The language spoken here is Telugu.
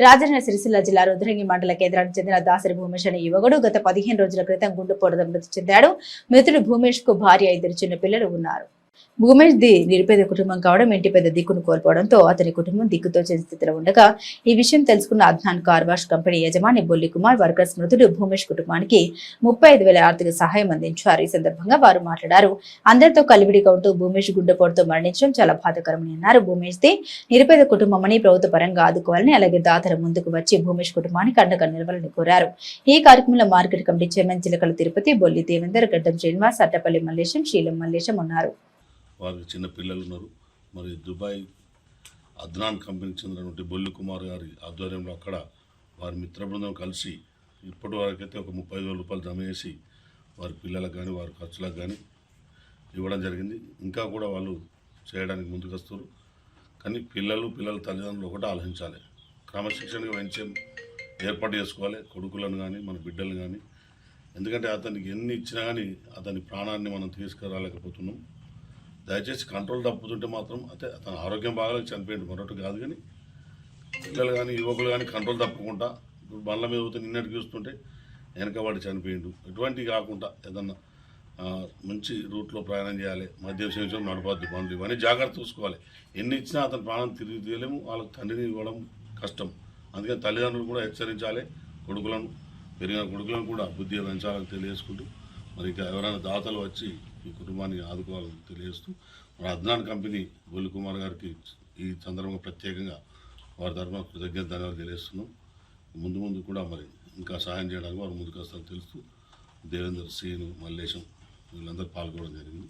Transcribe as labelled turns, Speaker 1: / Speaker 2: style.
Speaker 1: రాజన్న సిరిసిల్ల జిల్లా రుద్రంగి మండల కేంద్రానికి చెందిన దాసరి భూమేష్ అనే యువకుడు గత పదిహేను రోజుల క్రితం గుండెపోటుతో మృతి చెందాడు. మృతుడు భూమేష్కు భార్య ఇద్దరు చిన్న పిల్లలు ఉన్నారు. భూమేష్ ది నిరుపేద కుటుంబం కావడం ఇంటి పెద్ద దిక్కును కోల్పోవడంతో అతని కుటుంబం దిక్కుతోచని స్థితిలో ఉండగా ఈ విషయం తెలుసుకున్న అద్నాన్ కార్ వాష్ కంపెనీ యజమాని బొల్లి కుమార్ వర్కర్స్ మృతుడు భూమేష్ కుటుంబానికి ముప్పై ఐదు వేల ఆర్థిక సహాయం అందించారు. ఈ సందర్భంగా వారు మాట్లాడారు. అందరితో కలివిడిగా ఉంటూ భూమేష్ గుండెపోటుతో మరణించడం చాలా బాధకరమని అన్నారు. భూమేష్ ది నిరుపేద కుటుంబమని ప్రభుత్వ పరంగా ఆదుకోవాలని అలాగే దాతలు ముందుకు వచ్చి భూమేష్ కుటుంబానికి అండగా నిలవాలని కోరారు. ఈ కార్యక్రమంలో market committee chairman Chilakala Tirupati Bolli Devender Gaddam Srinivas Attapalli Mallesham శీలం మల్లేశం ఉన్నారు.
Speaker 2: వారికి చిన్న పిల్లలు ఉన్నారు. మరి దుబాయ్ అద్నాన్ కంపెనీకి చెందినటువంటి బొల్లి కుమార్ గారి ఆధ్వర్యంలో అక్కడ వారి మిత్ర బృందం కలిసి ఇప్పటి వరకైతే ఒక ముప్పై వేల రూపాయలు జమ చేసి వారి పిల్లలకు కానీ వారి ఖర్చులకు కానీ ఇవ్వడం జరిగింది. ఇంకా కూడా వాళ్ళు చేయడానికి ముందుకు వస్తారు కానీ పిల్లలు పిల్లల తల్లిదండ్రులు ఒకటి ఆలోచించాలి. క్రమశిక్షణగా పెంచే ఏర్పాటు చేసుకోవాలి. కొడుకులను కానీ మన బిడ్డలను కానీ ఎందుకంటే అతనికి ఎన్ని ఇచ్చినా కానీ అతని ప్రాణాన్ని మనం తీసుకురాలేకపోతున్నాం. దయచేసి కంట్రోల్ తప్పుతుంటే మాత్రం అయితే అతని ఆరోగ్యం బాగాలేదు చనిపోయింది మరొకటి కాదు కానీ పిల్లలు కానీ యువకులు కానీ కంట్రోల్ తప్పకుండా ఇప్పుడు బండ్ల మీద పోతే నిన్నటి చూస్తుంటే వెనకబడి చనిపోయిండు. ఇటువంటివి కాకుండా ఏదన్నా మంచి రూట్లో ప్రయాణం చేయాలి. మద్యం విషయం నడపద్దు బండ్లు ఇవన్నీ జాగ్రత్త చూసుకోవాలి. ఎన్ని ఇచ్చినా అతని ప్రాణం తిరిగి తీయలేము. వాళ్ళకి తండ్రిని ఇవ్వడం కష్టం. అందుకని తల్లిదండ్రులు కూడా హెచ్చరించాలి. కొడుకులను పెరిగిన కొడుకులను కూడా బుద్ధి పెంచాలని తెలియజేసుకుంటూ మరి ఇంకా ఎవరైనా దాతలు వచ్చి ఈ కుటుంబాన్ని ఆదుకోవాలని తెలియజేస్తూ మన అద్నాన్ కంపెనీ బొల్లి కుమార్ గారికి ఈ సందర్భంగా ప్రత్యేకంగా వారి తరఫున కృతజ్ఞత ధన్యవాదాలు తెలియజేస్తున్నాం. ముందు ముందు కూడా మరి ఇంకా సహాయం చేయడానికి వారు ముందుకు వస్తారని తెలుస్తూ దేవేందర్ శ్రీను మల్లేశం వీళ్ళందరూ పాల్గొనడం జరిగింది.